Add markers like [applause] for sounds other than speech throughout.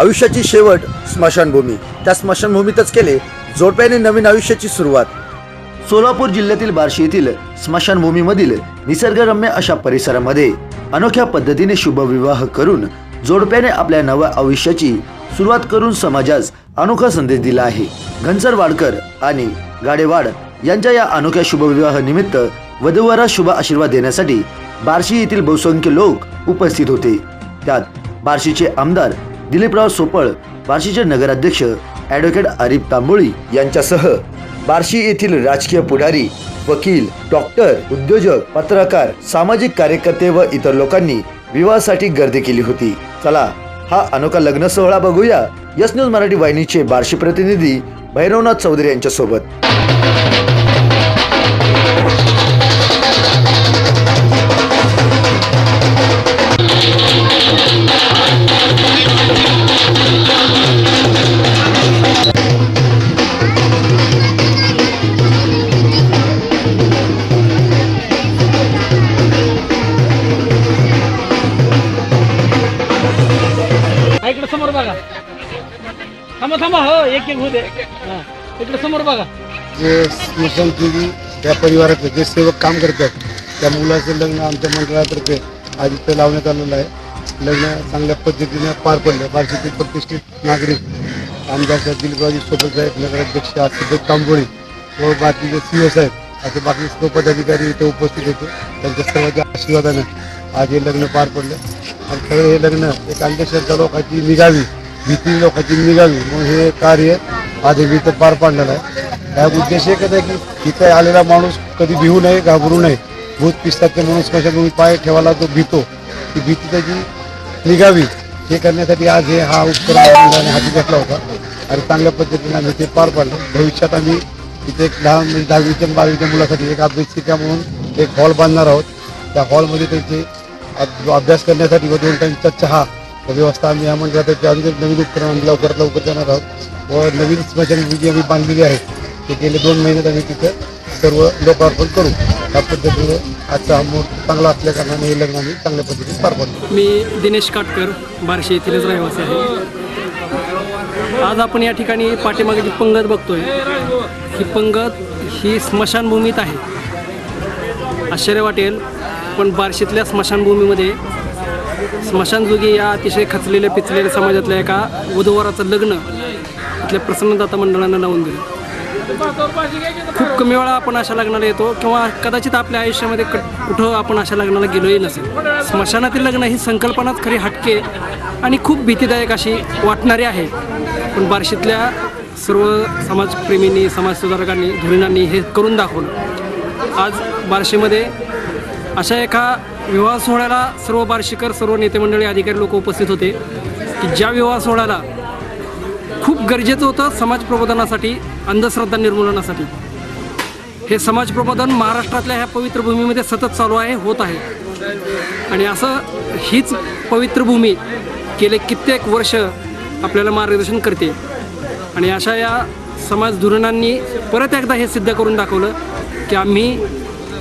आयुष्याची शेवट स्मशानभूमी. त्या स्मशानभूमीतच केले जोडप्याने नवीन आयुष्याची सुरुवात. सोलापूर जिल्ह्यातील बार्शी येथील स्मशानभूमीमधील निसर्गरम्य अशा परिसरामध्ये अनोख्या पद्धतीने शुभविवाह करून जोडप्याने आपल्या नव्या आयुष्याची सुरुवात करून समाजास अनोखा संदेश दिला आहे. घनसर वाडकर आणि गाडेवाड यांच्या या अनोख्या शुभविवाह निमित्त वधूवरा शुभ आशीर्वाद देण्यासाठी बार्शी येथील बहुसंख्य लोक उपस्थित होते. त्यात बार्शीचे आमदार दिलीपराव सोपळ बार्शीचे नगराध्यक्ष ॲडव्होकेट आरिफ तांबोळी यांच्यासह बार्शी येथील राजकीय पुढारी वकील डॉक्टर उद्योजक पत्रकार सामाजिक कार्यकर्ते व इतर लोकांनी विवाहासाठी गर्दी केली होती. चला हा अनोखा लग्न सोहळा बघूया. यस न्यूज मराठी वाहिनीचे बार्शी प्रतिनिधी भैरवनाथ चौधरी यांच्यासोबत. बघा थांबा थांबा. हो एक एक होऊ दे. हा, इकडे समोर बघा. जे स्मशानभूमी त्या परिवाराचे जे सेवक काम करतात त्या मुलाचं लग्न आमच्या मंडळातर्फे आज इथं लावण्यात आलेलं आहे. लग्न चांगल्या पद्धतीने पार पडलं. बार्शीतील प्रतिष्ठित नागरिक आमदार दिलबाजी सोबत साहेब नगराध्यक्ष आसिफ तांबोळी व बाकीचे सी एस आहेत असे बाकी सर्व पदाधिकारी इथे उपस्थित होते. त्यांच्या सर्वांच्या आशीर्वादाने आज हे लग्न पार पडलं. आणि खरं हे लग्न एक अंधश्रद्धा लोकांची निघावी भीती लोकांची निघावी म्हणून हे कार्य आधी हे तर पार पाडलेलं आहे त्या उद्देश एकच आहे की इथे आलेला माणूस कधी भिवू नये घाबरू नये. भूत पिस्ताचे माणूस स्मशानभूमी पाय ठेवायला जो भीतो. ती भीती त्याची निघावी. हे करण्यासाठी आज हे हा उपक्रम हाती घेतला होता. आणि चांगल्या पद्धतीने आम्ही ते पार पाडलं. भविष्यात आम्ही इथे एक लहान म्हणजे दहावीच्या बावीच्या बारावीच्या मुलासाठी एक अभ्यासिका म्हणून एक हॉल बांधणार आहोत. त्या हॉलमध्ये त्यांचे अभ अभ्यास करण्यासाठी व दोन टाईमचा चहा व्यवस्था आम्ही या मंडळातर्फे अजून एक नवीन उपक्रम आम्ही लवकरात लवकर जाणार आहोत. व नवीन स्मशानभूमी जी आम्ही बांधलेली आहे. ते गेले दोन महिन्यात आम्ही तिथं सर्व लोकार्पण करू. या पद्धतीने आजचा हा मुहूर्त चांगला असल्या कारणाने हे लग्न आम्ही चांगल्या पद्धतीने पार पाडतो मी दिनेश काटकर बार्शी येथीलच रहिवासी आहे. आज आपण या ठिकाणी पाठीमागे जी पंगत बघतोय ही पंगत ही स्मशानभूमीत आहे. आश्चर्य वाटेल. पण बार्शीतल्या स्मशानभूमीमध्ये स्मशानजोगी या अतिशय खचलेल्या पिचलेल्या समाजातल्या एका वधूवराचं लग्न इथल्या प्रसन्नदाता मंडळानं लावून दिलं खूप कमी वेळा आपण अशा लग्नाला येतो किंवा कदाचित आपल्या आयुष्यामध्ये क कुठं आपण अशा लग्नाला गेलोही नसेल. स्मशानातील लग्न ही संकल्पनाच खरी हटके आणि खूप भीतीदायक अशी वाटणारी आहे. पण बार्शीतल्या सर्व समाजप्रेमींनी समाजसुधारकांनी धुरीणांनी हे करून दाखवलं. आज बार्शीमध्ये अशा एका विवाह सोहळ्याला सर्व बार्शीकर सर्व नेते मंडळी अधिकारी लोक उपस्थित होते की ज्या विवाह सोहळ्याला खूप गरजेचं होतं समाज प्रबोधनासाठी अंधश्रद्धा निर्मूलनासाठी. हे समाज प्रबोधन महाराष्ट्रातल्या ह्या पवित्र भूमीमध्ये सतत चालू आहे होत आहे. आणि असं हीच पवित्र भूमी गेले कित्येक वर्ष आपल्याला मार्गदर्शन करते. आणि अशा या समाज धोरणांनी परत एकदा हे सिद्ध करून दाखवलं की आम्ही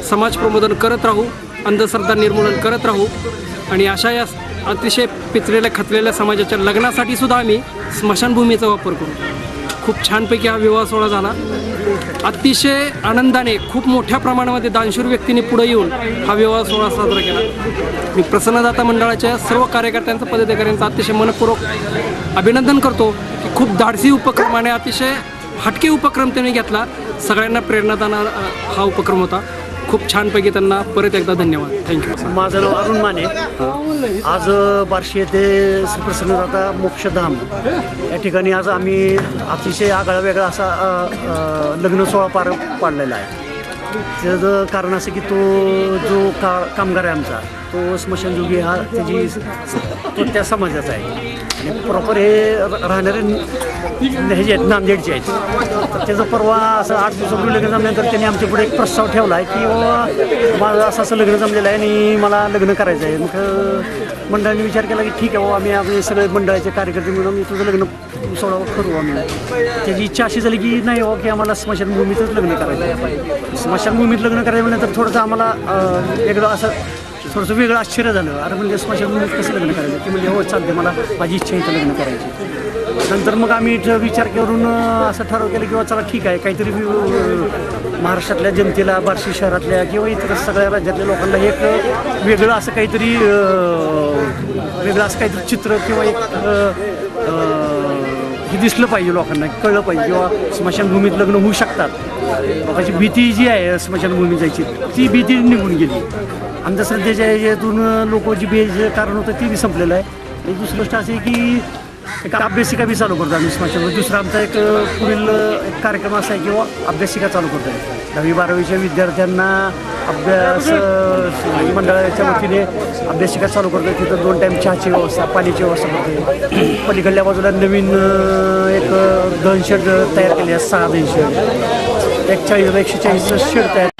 समाज प्रबोधन करत राहू अंधश्रद्धा निर्मूलन करत राहू. आणि अशा या अतिशय पिचलेल्या खचलेल्या समाजाच्या लग्नासाठी सुद्धा आम्ही स्मशानभूमीचा वापर करू. खूप छानपैकी हा विवाह सोहळा झाला. अतिशय आनंदाने खूप मोठ्या प्रमाणामध्ये दानशूर व्यक्तींनी पुढे येऊन हा विवाह सोहळा साजरा केला. मी प्रसन्नदाता मंडळाच्या सर्व कार्यकर्त्यांचं पदाधिकाऱ्यांचं अतिशय मनपूर्वक अभिनंदन करतो की खूप धाडसी उपक्रमाने अतिशय हटके उपक्रम त्यांनी घेतला. सगळ्यांना प्रेरणा देणारा हा उपक्रम होता. खूप छानपैकी त्यांना परत एकदा धन्यवाद. थँक्यू माझं नाव अरुण माने. आज बार्शी येथे श्रीप्रसन्नदाता मोक्षधाम. या ठिकाणी आज आम्ही अतिशय आगळा वेगळा असा लग्न सोहळा पार पाडलेला आहे. त्याचं कारण असं की तो जो का कामगार आहे आमचा तो स्मशानयोगी हा त्याची तो त्या समाजाचा आहे. आणि प्रॉपर हे राहणारे ह्याचे हे जे आहेत नांदेडचे आहेत. तर त्याचं परवा असं आठ दिवसापूर्वी लग्न जमल्यानंतर त्यांनी आमच्या पुढे एक प्रस्ताव ठेवला आहे की बाबा माझं असं असं लग्न जमलेलं आहे आणि मला लग्न करायचं आहे. मग मंडळाने विचार केला की ठीक आहे बाबा आम्ही आम्ही सगळे मंडळाचे कार्यकर्ते मिळून आम्ही तुझं लग्न सोडावं करू आम्ही. त्याची इच्छा अशी झाली की नाही हो की आम्हाला स्मशानभूमीतच लग्न करायचं स्मशानभूमीत लग्न करायचं म्हटलं तर थोडंसं आम्हाला एकदा असं थोडंसं वेगळं आश्चर्य झालं. अरे म्हणजे स्मशानभूमीत कसं लग्न करायचं? ते म्हणजे हो चालते मला माझी इच्छा इथं लग्न करायची. नंतर मग आम्ही इथं विचार करून असं ठरव केलं किंवा चला ठीक आहे काहीतरी महाराष्ट्रातल्या जनतेला बार्शी शहरातल्या किंवा इतर सगळ्या राज्यातल्या लोकांना एक वेगळं असं काहीतरी वेगळं असं काहीतरी चित्र किंवा एक हे दिसलं पाहिजे लोकांना कळलं पाहिजे किंवा स्मशानभूमीत लग्न होऊ शकतात. लोकांची भीती जी आहे स्मशानभूमी जायची ती भीती निघून गेली. अंधश्रद्धेच्या याच्यातून लोक जी बे कारण होतं ते बी संपलेलं आहे. दुसरी गोष्ट अशी आहे की एक अभ्यासिका बी चालू करतो आम्ही स्मशानभूमी दुसरा आमचा एक पुढील एक कार्यक्रम असा आहे किंवा अभ्यासिका चालू करतो आहे दहावी बारावीच्या विद्यार्थ्यांना अभ्यास मंडळाच्या वतीने अभ्यासिका चालू करतो आहे तिथं दोन टाईम चहाची व्यवस्था पाण्याची व्यवस्था करतो [clears throat] पलीकडल्या बाजूला नवीन एक दहन शेड तयार केले आहे सहा दहन शेड एक चाळीस एकशे चाळीस शेड तयार